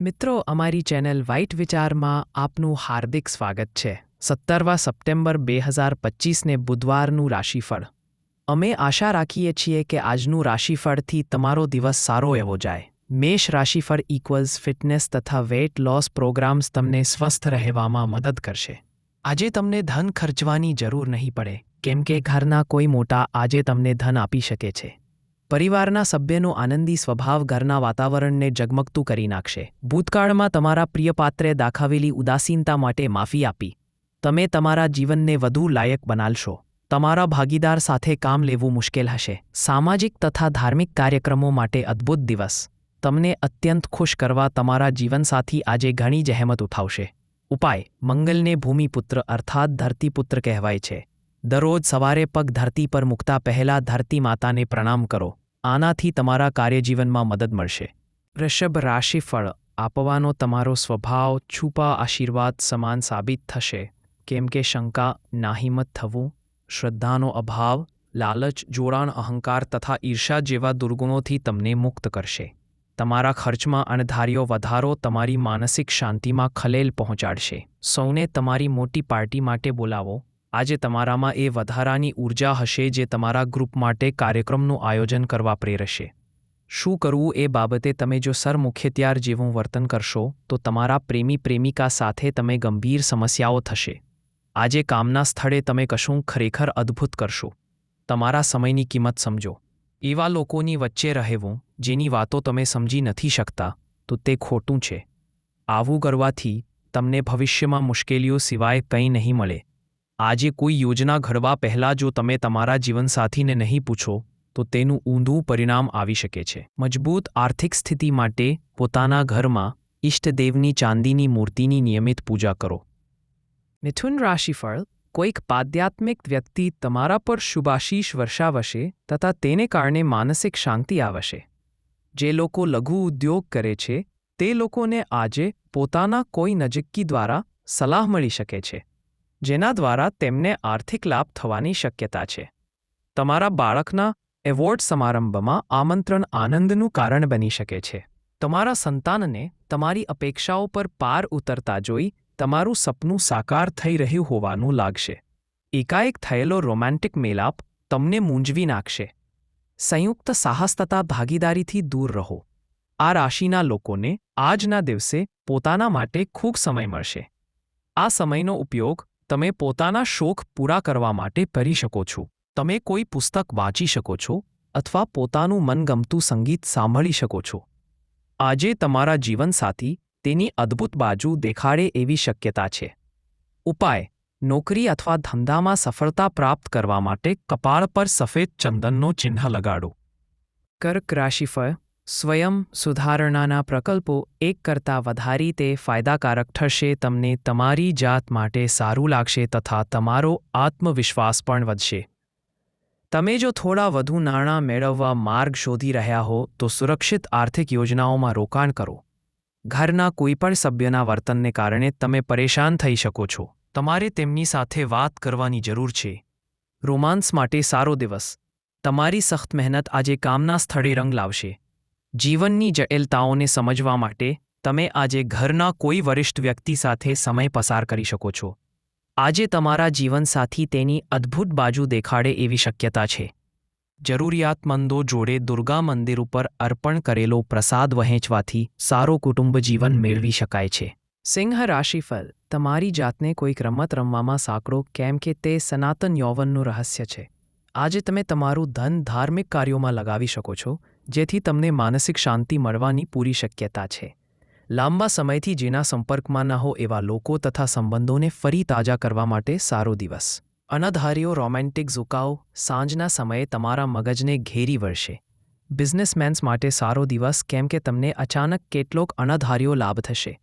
મિત્રો, અમારી channel white વિચારમાં આપનું હાર્દિક સ્વાગત છે. સત્તરવા સપ્ટેમ્બર બે હજાર પચીસને બુધવારનું રાશિફળ. અમે આશા રાખીએ છીએ કે આજનું રાશિફળથી તમારો દિવસ સારો એવો જાય. મેષ રાશિફળ ઇક્વલ્સ ફિટનેસ તથા વેઇટ લોસ પ્રોગ્રામ્સ તમને સ્વસ્થ રહેવામાં મદદ કરશે. આજે તમને ધન ખર્ચવાની જરૂર નહીં પડે. કેમ કે ઘરના કોઈ મોટા આજે તમને ધન આપી શકે છે. પરિવારના સભ્યનો આનંદી સ્વભાવ ઘરના વાતાવરણને જગમગતું કરી નાખશે. ભૂતકાળમાં તમારા પ્રિય પાત્રે દાખવેલી ઉદાસીનતા માટે માફી આપી. તમે તમારા જીવનને વધુ લાયક બનાલશો. તમારા ભાગીદાર સાથે કામ લેવું મુશ્કેલ હશે. સામાજિક તથા ધાર્મિક કાર્યક્રમો માટે અદ્ભુત દિવસ. તમને અત્યંત ખુશ કરવા તમારા જીવનસાથી આજે ઘણી જહેમત ઉઠાવશે. ઉપાય, મંગલને ભૂમિપુત્ર અર્થાત ધરતીપુત્ર કહેવાય છે. દરરોજ સવારે પગ ધરતી પર મૂકતા પહેલા ધરતી માતાને પ્રણામ કરો. આનાથી તમારા કાર્યજીવનમાં મદદ મળશે. વૃષભ રાશિફળ, આપવાનો તમારો સ્વભાવ, છુપા આશીર્વાદ સમાન સાબિત થશે. કેમ કે શંકા, નાહિમત થવું, શ્રદ્ધાનો અભાવ, લાલચ, જોડાણ, અહંકાર તથા ઈર્ષા જેવા દુર્ગુણોથી તમને મુક્ત કરશે. તમારા ખર્ચમાં અણધાર્યો વધારો તમારી માનસિક શાંતિમાં ખલેલ પહોંચાડશે. સૌને તમારી મોટી પાર્ટી માટે બોલાવો. આજે તમારામાં એ વધારાની ઊર્જા હશે જે તમારા ગ્રુપ માટે કાર્યક્રમનું આયોજન કરવા પ્રેરશે. શું કરવું એ બાબતે તમે જો સરમુખ્યત્યાર જેવું વર્તન કરશો, તો તમારા પ્રેમી પ્રેમિકા સાથે તમે ગંભીર સમસ્યાઓ થશે. આજે કામના સ્થળે તમે કશું ખરેખર અદ્ભુત કરશો. તમારા સમયની કિંમત સમજો. એવા લોકોની વચ્ચે રહેવું, જેની વાતો તમે સમજી નથી શકતા, તો તે ખોટું છે. આવું કરવાથી તમને ભવિષ્યમાં મુશ્કેલીઓ સિવાય કંઈ નહીં મળે. આજે કોઈ યોજના ઘડવા પહેલાં જો તમે તમારા જીવનસાથીને નહીં પૂછો, તો તેનું ઊંધું પરિણામ આવી શકે છે. મજબૂત આર્થિક સ્થિતિ માટે પોતાના ઘરમાં ઇષ્ટદેવની ચાંદીની મૂર્તિની નિયમિત પૂજા કરો. મિથુન રાશિફળ કોઈક પાદ્યાત્મિક વ્યક્તિ તમારા પર શુભાશીષ વર્ષાવશે તથા તેને કારણે માનસિક શાંતિ આવશે. જે લોકો લઘુ ઉદ્યોગ કરે છે, તે લોકોને આજે પોતાના કોઈ નજીકી દ્વારા સલાહ મળી શકે છે. જેના દ્વારા તેમને આર્થિક લાભ થવાની શક્યતા છે. તમારા બાળકના એવોર્ડ સમારંભમાં આમંત્રણ આનંદનું કારણ બની શકે છે. તમારા સંતાનને તમારી અપેક્ષાઓ પર પાર ઉતરતા જોઈ તમારું સપનું સાકાર થઈ રહ્યું હોવાનું લાગશે. એકાએક થયેલો રોમેન્ટિક મેલાપ તમને મૂંઝવી નાખશે. સંયુક્ત સાહસ તથા ભાગીદારીથી દૂર રહો. આ રાશિના લોકોને આજના દિવસે પોતાના માટે ખૂબ સમય મળશે. આ સમયનો ઉપયોગ તમે પોતાના શોખ પૂરા કરવા માટે કરી શકો છો. તમે કોઈ પુસ્તક વાંચી શકો છો અથવા પોતાનું મનગમતું સંગીત સાંભળી શકો છો. આજે તમારા જીવનસાથી તેની અદ્ભુત બાજુ દેખાડે એવી શક્યતા છે. ઉપાય, નોકરી અથવા ધંધામાં સફળતા પ્રાપ્ત કરવા માટે કપાળ પર સફેદ ચંદનનો ચિહ્ન લગાડો. કર્ક રાશિફળ સ્વયં સુધારણાના પ્રકલ્પો એક કરતાં વધારી તે ફાયદાકારક થશે, તમને તમારી જાત માટે સારું લાગશે તથા તમારો આત્મવિશ્વાસ પણ વધશે. તમે જો થોડા વધુ નાણાં મેળવવા માર્ગ શોધી રહ્યા હો, તો સુરક્ષિત આર્થિક યોજનાઓમાં રોકાણ કરો. ઘરના કોઈપણ સભ્યના વર્તનને કારણે તમે પરેશાન થઈ શકો છો. તમારે તેમની સાથે વાત કરવાની જરૂર છે. રોમાન્સ માટે સારો દિવસ. તમારી સખ્ત મહેનત આજે કામના સ્થળે રંગ લાવશે. જીવનની જટિલતાઓને સમજવા માટે તમે આજે ઘરના કોઈ વરિષ્ઠ વ્યક્તિ સાથે સમય પસાર કરી શકો છો. આજે તમારા જીવનસાથી તેની અદ્ભુત બાજુ દેખાડે એવી શક્યતા છે. જરૂરિયાતમંદો જોડે દુર્ગા મંદિર ઉપર અર્પણ કરેલો પ્રસાદ વહેંચવાથી સારો કુટુંબ જીવન મેળવી શકાય છે. સિંહ રાશિફળ, તમારી જાતને કોઈક રમત રમવામાં સાંકળો કેમ કે તે સનાતન યૌવનનું રહસ્ય છે. આજે તમે તમારું ધન ધાર્મિક કાર્યોમાં લગાવી શકો છો. જેથી તમને માનસિક શાંતિ મળવાની પૂરી શક્યતા છે. લાંબા સમયથી જેના સંપર્કમાં ન હો એવા લોકો તથા સંબંધોને ફરી તાજા કરવા માટે સારો દિવસ. અનધાર્યો રોમેન્ટિક ઝુકાવ સાંજના સમયે તમારા મગજને ઘેરી વળશે. બિઝનેસમેન્સ માટે સારો દિવસ કેમ કે તમને અચાનક કેટલોક અણધાર્યો લાભ થશે.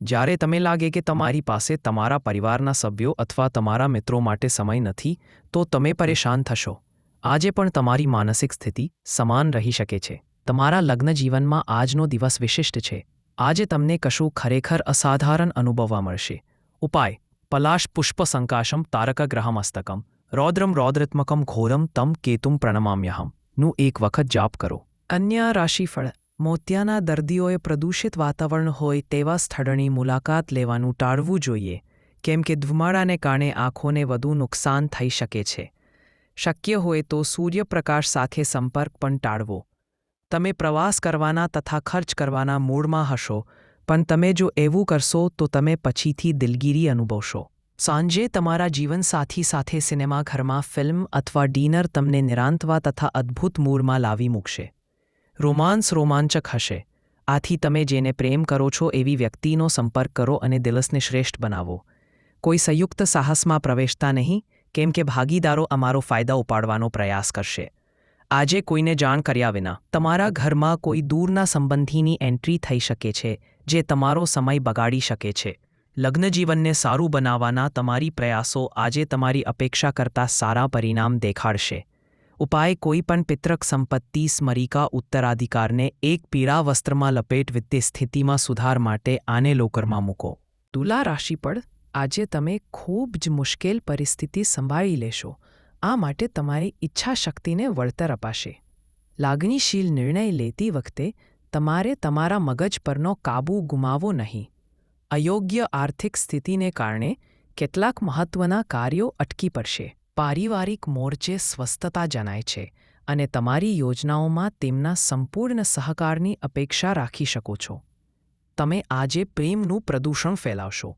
જ્યારે તમે લાગે કે તમારી પાસે તમારા પરિવારના સભ્યો અથવા તમારા મિત્રો માટે સમય નથી, તો તમે પરેશાન થશો. આજે પણ તમારી માનસિક સ્થિતિ સમાન રહી શકે છે. તમારા લગ્ન જીવનમાં આજનો દિવસ વિશિષ્ટ છે. આજે તમને કશું ખરેખર અસાધારણ અનુભવવા મળશે. ઉપાય, પલાશ પુષ્પ સંકાશમ તારક ગ્રહમસ્તકમ રૌદ્રમ રૌદ્રત્મકમ ઘોરમ તમ કેતુમ પ્રણમામ્યહમ. નું એક વખત જાપ કરો. અન્ય રાશિફળ, મોતિયાના દર્દીઓએ પ્રદૂષિત વાતાવરણ હોય તેવા સ્થળની મુલાકાત લેવાનું ટાળવું જોઈએ. કેમ કે ધુમાડાને કારણે આંખોને વધુ નુકસાન થઈ શકે છે. શક્ય હોય તો સૂર્યપ્રકાશ સાથે સંપર્ક પણ ટાળવો. તમે પ્રવાસ કરવાના તથા ખર્ચ કરવાના મૂડમાં હશો, પણ તમે જો એવું કરશો તો તમે પછીથી દિલગીરી અનુભવશો. સાંજે તમારા જીવનસાથી સાથે સિનેમાઘરમાં ફિલ્મ અથવા ડિનર તમને નિરાંતવા તથા અદ્ભુત મૂડમાં લાવી મૂકશે. રોમાન્સ રોમાંચક હશે. આથી તમે જેને પ્રેમ કરો છો એવી વ્યક્તિનો સંપર્ક કરો અને દિલસને શ્રેષ્ઠ બનાવો. કોઈ સંયુક્ત સાહસમાં પ્રવેશતા નહીં કેમ કે ભાગીદારો અમારો ફાયદા ઉપાડવાનો પ્રયાસ કરશે. આજે કોઈને જાણ કર્યા વિના તમારા ઘરમાં કોઈ દૂરના સંબંધીની એન્ટ્રી થઈ શકે છે, જે તમારો સમય બગાડી શકે છે. લગ્નજીવનને સારું બનાવવાના તમારી પ્રયાસો આજે તમારી અપેક્ષા કરતાં સારા પરિણામ દેખાડશે. ઉપાય કોઈ પણ પિતૃક સંપત્તિ, સ્મરિકા, ઉત્તરાધિકારને એક પીળા વસ્ત્રમાં લપેટ વિત્તે સ્થિતિમાં સુધાર માટે આને લોકરમાં મૂકો. તુલા રાશિ પર આજે તમે ખૂબ જ મુશ્કેલ પરિસ્થિતિ સંભાળી લેશો. આ માટે તમારી ઈચ્છાશક્તિને વળતર અપાશે. લાગણીશીલ નિર્ણય લેતી વખતે તમારે તમારા મગજ પરનો કાબૂ ગુમાવો નહીં. અયોગ્ય આર્થિક સ્થિતિને કારણે કેટલાક મહત્વના કાર્યો અટકી પડશે. પારિવારિક મોરચે સ્વસ્થતા જણાય છે અને તમારી યોજનાઓમાં તેમના સંપૂર્ણ સહકારની અપેક્ષા રાખી શકો છો. તમે આજે પ્રેમનું પ્રદૂષણ ફેલાવશો.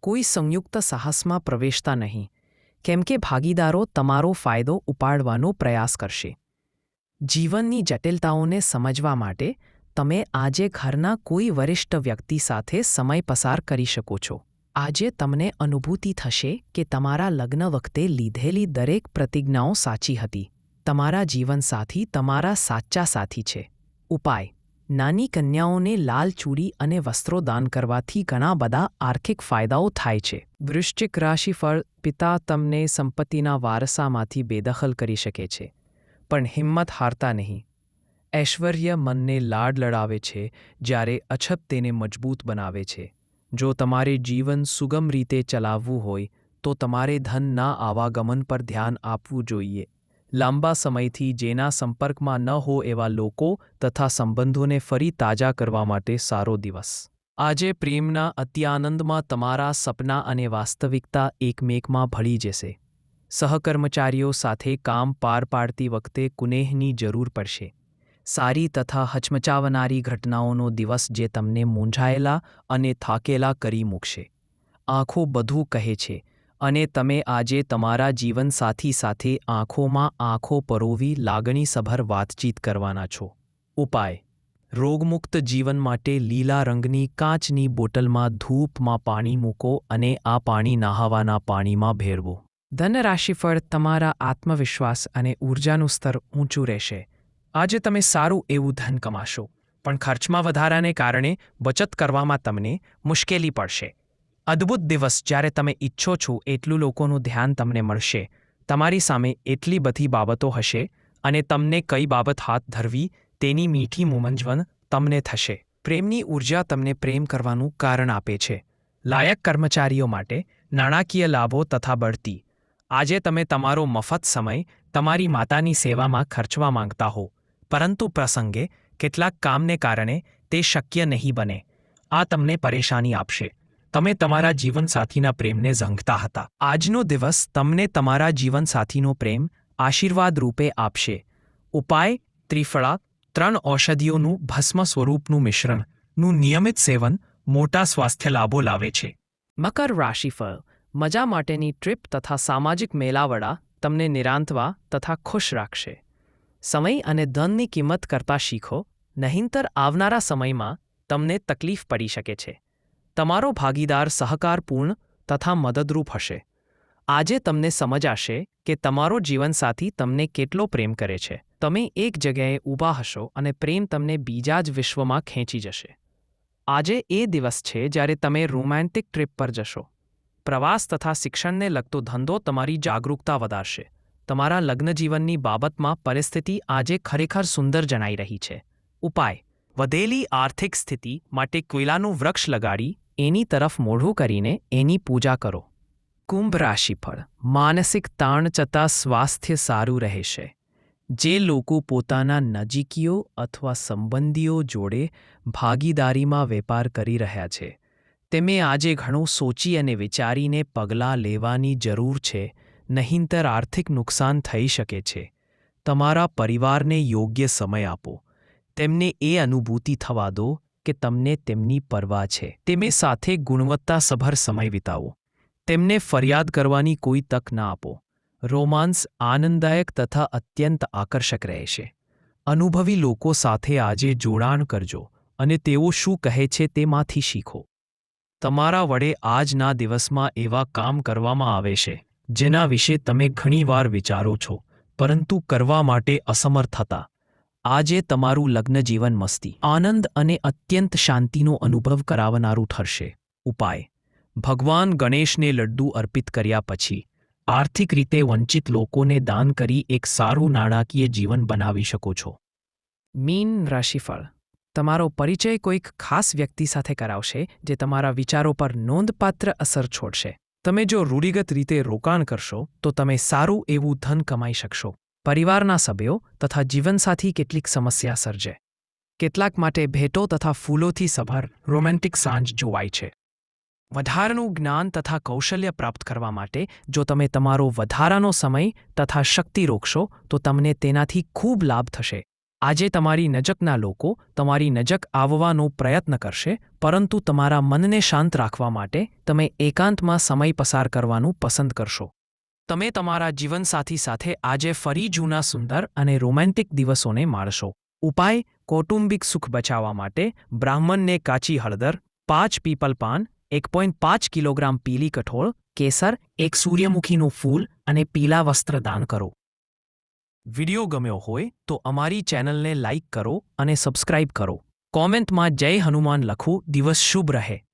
કોઈ સંયુક્ત સાહસમાં પ્રવેશતા નહીં, કેમ કે ભાગીદારો તમારો ફાયદો ઉપાડવાનો પ્રયાસ કરશે. જીવનની જટિલતાઓને સમજવા માટે તમે આજે ઘરના કોઈ વરિષ્ઠ વ્યક્તિ સાથે સમય પસાર કરી શકો છો. આજે તમને અનુભૂતિ થશે કે તમારા લગ્ન વખતે લીધેલી દરેક પ્રતિજ્ઞાઓ સાચી હતી. તમારા જીવનસાથી તમારા સાચા સાથી છે. ઉપાય. નાની કન્યાઓને લાલ ચૂડી અને વસ્ત્રો દાન કરવાથી ઘણા બધા આર્થિક ફાયદાઓ થાય છે. વૃશ્ચિક રાશિફળ પિતા તમને સંપત્તિના વારસામાંથી બેદખલ કરી શકે છે, પણ હિંમત હારતા નહીં. ઐશ્વર્ય મનને લાડ લડાવે છે, જ્યારે અછત તેને મજબૂત બનાવે છે. જો તમારે જીવન સુગમ રીતે ચલાવવું હોય, તો તમારે ધનના આવાગમન પર ધ્યાન આપવું જોઈએ. લાંબા સમયથી જેના સંપર્કમાં ન હો એવા લોકો તથા સંબંધોને ફરી તાજા કરવા માટે સારો દિવસ. આજે પ્રેમના અત્યાનંદમાં તમારા સપના અને વાસ્તવિકતા એકમેકમાં ભળી જશે. સહકર્મચારીઓ સાથે કામ પાર પાડતી વખતે કુનેહની જરૂર પડશે. સારી તથા હચમચાવનારી ઘટનાઓનો દિવસ જે તમને મૂંઝાયેલા અને થાકેલા કરી મૂકશે. આંખો બધું કહે છે અને તમે આજે તમારા જીવનસાથી સાથે આંખોમાં આંખો પરોવી લાગણીસભર વાતચીત કરવાના છો. ઉપાય. રોગમુક્ત જીવન માટે લીલા રંગની કાચની બોટલમાં ધૂપમાં પાણી મૂકો અને આ પાણી નહાવાના પાણીમાં ભેરવો ધનરાશિફળ તમારા આત્મવિશ્વાસ અને ઊર્જાનું સ્તર ઊંચું રહેશે. આજે તમે સારું એવું ધન કમાશો. પણ ખર્ચમાં વધારાને કારણે બચત કરવામાં તમને મુશ્કેલી પડશે. અદ્ભુત દિવસ જ્યારે તમે ઈચ્છો છો એટલું લોકોનું ધ્યાન તમને મળશે. તમારી સામે એટલી બધી બાબતો હશે અને તમને કઈ બાબત હાથ ધરવી તેની મીઠી મુમંજવન તમને થશે. પ્રેમની ઊર્જા તમને પ્રેમ કરવાનું કારણ આપે છે. લાયક કર્મચારીઓ માટે નાણાકીય લાભો તથા બઢતી. આજે તમે તમારો મફત સમય તમારી માતાની સેવામાં ખર્ચવા માંગતા હો. પરંતુ પ્રસંગે કેટલાક કામને કારણે તે શક્ય નહીં બને. આ તમને પરેશાની આપશે. તમે તમારા જીવનસાથીના પ્રેમને ઝંખતા હતા. આજનો દિવસ તમને તમારા જીવનસાથીનો પ્રેમ આશીર્વાદ રૂપે આપશે. ઉપાય, ત્રિફળા, ત્રણ ઔષધિઓનું ભસ્મ સ્વરૂપનું મિશ્રણનું નિયમિત સેવન, મોટા સ્વાસ્થ્ય લાભો લાવે છે. મકર રાશિફળ. મજા માટેની ટ્રીપ તથા સામાજિક મેળાવડા તમને નિરાંતવા તથા ખુશ રાખશે. સમય અને ધનની કિંમત કરતા શીખો. નહીંતર આવનારા સમયમાં તમને તકલીફ પડી શકે છે. તમારો ભાગીદાર સહકારપૂર્ણ તથા મદદરૂપ હશે. આજે તમને સમજાશે કે તમારો જીવનસાથી તમને કેટલો પ્રેમ કરે છે. તમે એક જગ્યાએ ઊભા હશો અને પ્રેમ તમને બીજા જ વિશ્વમાં ખેંચી જશે. આજે એ દિવસ છે જ્યારે તમે રોમેન્ટિક ટ્રીપ પર જશો. પ્રવાસ તથા શિક્ષણને લગતો ધંધો તમારી જાગરૂકતા વધારશે. તમારા લગ્નજીવનની બાબતમાં પરિસ્થિતિ આજે ખરેખર સુંદર જણાઈ રહી છે. ઉપાય. વધેલી આર્થિક સ્થિતિ માટે કોયલાનું વૃક્ષ લગાડી એની તરફ મોઢું કરીને એની પૂજા કરો. કુંભ રાશિફળ, માનસિક તાણ જતાં સ્વાસ્થ્ય સારું રહેશે. જે લોકો પોતાના નજીકીઓ અથવા સંબંધીઓ જોડે ભાગીદારીમાં વેપાર કરી રહ્યા છે, તેમે આજે ઘણું સોચી અને વિચારીને પગલાં લેવાની જરૂર છે, નહીંતર આર્થિક નુકસાન થઈ શકે છે. તમારા પરિવારને યોગ્ય સમય આપો. તેમને એ અનુભૂતિ થવા દો કે તમને તેમની પરવા છે. તેમે સાથે ગુણવત્તાસભર સમય વિતાવો. તેમને ફરિયાદ કરવાની કોઈ તક ના આપો. રોમાન્સ આનંદદાયક તથા અત્યંત આકર્ષક રહેશે. અનુભવી લોકો સાથે આજે જોડાણ કરજો અને તેઓ શું કહે છે તેમાંથી શીખો. તમારા વડે આજના દિવસમાં એવા કામ કરવામાં આવે છે, જેના વિશે તમે ઘણીવાર વિચારો છો, પરંતુ કરવા માટે અસમર્થ હતા આજે તમારું લગ્નજીવન મસ્તી, આનંદ અને અત્યંત શાંતિનો અનુભવ કરાવનારું ઠરશે. ઉપાય. ભગવાન ગણેશને લડ્ડુ અર્પિત કર્યા પછી, આર્થિક રીતે વંચિત લોકોને દાન કરી એક સારું નાણાકીય જીવન બનાવી શકો છો. મીન રાશિફળ. તમારો પરિચય કોઈક ખાસ વ્યક્તિ સાથે કરાવશે, જે તમારા વિચારો પર નોંધપાત્ર અસર છોડશે. તમે જો રૂઢિગત રીતે રોકાણ કરશો, તો તમે સારું એવું ધન કમાઈ શકશો. પરિવારના સભ્યો તથા જીવનસાથી કેટલીક સમસ્યા સર્જે. કેટલાક માટે ભેટો તથા ફૂલોથી સભર રોમેન્ટિક સાંજ જોવાય છે. વધારાનું જ્ઞાન તથા કૌશલ્ય પ્રાપ્ત કરવા માટે જો તમે તમારો વધારાનો સમય તથા શક્તિ રોકશો, તો તમને તેનાથી ખૂબ લાભ થશે. આજે તમારી નજકના લોકો તમારી નજક આવવાનો પ્રયત્ન કરશે, પરંતુ તમારા મનને શાંત રાખવા માટે તમે એકાંતમાં સમય પસાર કરવાનું પસંદ કરશો. તમે તમારા જીવનસાથી સાથે આજે ફરી જૂના સુંદર અને રોમેન્ટિક દિવસોને માણશો. ઉપાય, કૌટુંબિક સુખ બચાવવા માટે બ્રાહ્મણને કાચી હળદર, પાંચ પીપલ પાન, એક પોઈન્ટ પાંચ કિલોગ્રામ પીલી કઠોળ, કેસર, એક સૂર્યમુખીનું ફૂલ અને પીલા વસ્ત્ર દાન કરો. વિડિયો ગમ્યો હોય તો અમારી ચેનલને લાઇક કરો અને સબસ્ક્રાઇબ કરો. કોમેન્ટમાં જય હનુમાન લખવું દિવસ શુભ રહે.